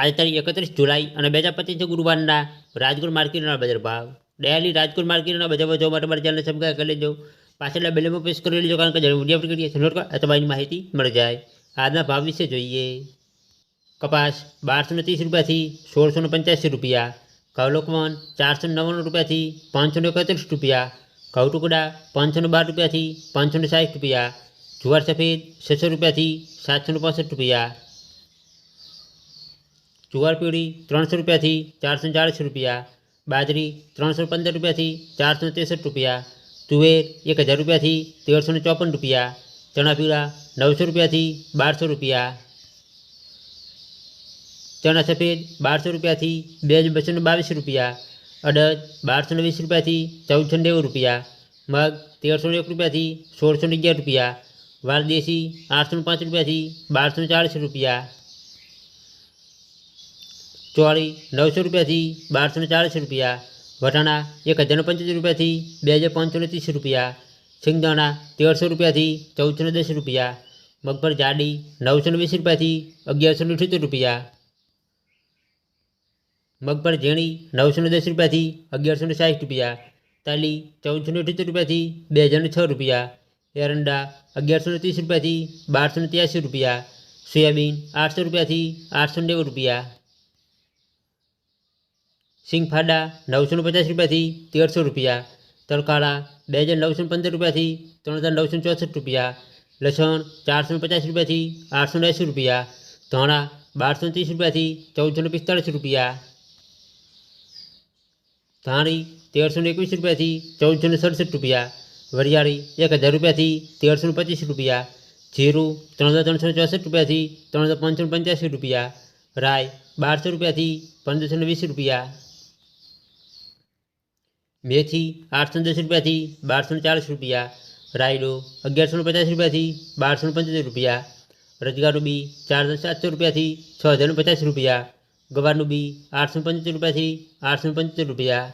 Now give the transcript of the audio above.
આજે તારીખ એકત્રીસ જુલાઈ અને બે હજાર પચીસ ગુરુવારના રાજકોટ માર્કેટના બજાર ભાવ. ડેલી રાજકોટ માર્કેટના બજાર ભાવ જોવા માટે મારી ચેનલ સબસ્ક્રાઈબ કરી લેજો. પાછળના બેલેમાં પ્રેસ કરી લેજો કારણ કે જ્યારે વીડિયો અપલોડ કરીએ નોટ તમારી માહિતી મળી જાય. આજના ભાવ વિશે જોઈએ. કપાસ બારસો ને ત્રીસ રૂપિયાથી સોળસો ને પંચ્યાસી રૂપિયા. ઘઉં લોકવન ચારસો નવ્વાણું રૂપિયાથી પાંચસો ને એકત્રીસ રૂપિયા. ઘઉં ટુકડા પાંચસો ને બાર રૂપિયાથી પાંચસો ને સાઠ રૂપિયા. જુવાર સફેદ છસો રૂપિયાથી સાતસો ને રૂપિયા. જુવાર પીળી ત્રણસો રૂપિયાથી ચારસો ને ચાળીસ રૂપિયા બાજરી ત્રણસો પંદર રૂપિયાથી ચારસો ને ત્રેસઠ રૂપિયા તુવેર એક હજાર રૂપિયાથી તેરસો ને ચોપન રૂપિયા ચણા પીળા નવસો રૂપિયાથી બારસો રૂપિયા ચણા સફેદ બારસો રૂપિયાથી બે હજાર બસો ને બાવીસ રૂપિયા અડદ બારસો ને વીસ રૂપિયાથી ચૌદસો ને નેવું રૂપિયા મગ તેરસો ને એક રૂપિયાથી સોળસો ને અગિયાર રૂપિયા વાલ દેશી આઠસો ને પાંચ રૂપિયાથી બારસો ને ચાળીસ રૂપિયા ચોળી નવસો રૂપિયાથી બારસો ને ચાળીસ રૂપિયા વટાણા એક હજાર પંચોતેર રૂપિયાથી બે હજાર પાંચસો ને ત્રીસ રૂપિયા સિંગદાણા તેરસો રૂપિયાથી ચૌદસો ને દસ રૂપિયા મગફળી જાડી નવસો ને વીસ રૂપિયાથી અગિયારસો ને અઠ્યોતેર રૂપિયા મગફળી ઝીણી નવસો ને દસ રૂપિયાથી અગિયારસો ને સાઠ રૂપિયા તાલી ચૌદસો ને અઠ્યોતેર રૂપિયાથી બે હજાર ને છ રૂપિયા એરંડા અગિયારસો ને ત્રીસ રૂપિયાથી બારસો ને ત્યાસી રૂપિયા સોયાબીન આઠસો રૂપિયાથી આઠસો ને નેવું રૂપિયા સિંગફાડા નવસો ને પચાસ રૂપિયાથી તેરસો રૂપિયા તરકાળા બે હજાર નવસો ને પંદર રૂપિયાથી ત્રણ હજાર નવસો ને ચોસઠ રૂપિયા લસણ ચારસો ને પચાસ રૂપિયાથી આઠસો ને એંસી રૂપિયા ધાણા બારસો ને ત્રીસ રૂપિયાથી ચૌદસો ને પિસ્તાળીસ રૂપિયા ધાણી તેરસો ને એકવીસ રૂપિયાથી ચૌદસો ને સડસઠ રૂપિયા વરિયાળી એક હજાર રૂપિયાથી તેરસો ને પચીસ રૂપિયા જીરું ત્રણ હજાર ત્રણસો ને ચોસઠ રૂપિયાથી ત્રણ હજાર પાંચસો ને પંચ્યાસી રૂપિયા રાય બારસો રૂપિયાથી પંદરસો ને વીસ રૂપિયા મેથી આઠસો દસ રૂપિયાથી બારસો ચાલીસ રૂપિયા, રાયડો અગિયારસો પચાસ રૂપિયાથી બારસો પંચોતેર રૂપિયા રજગારું બી ચારસો સાતસો રૂપિયાથી છ હજારનું પચાસ રૂપિયા, ગવારનું બી આઠસો પંચોતેર રૂપિયાથી આઠસો પંચોતેર રૂપિયા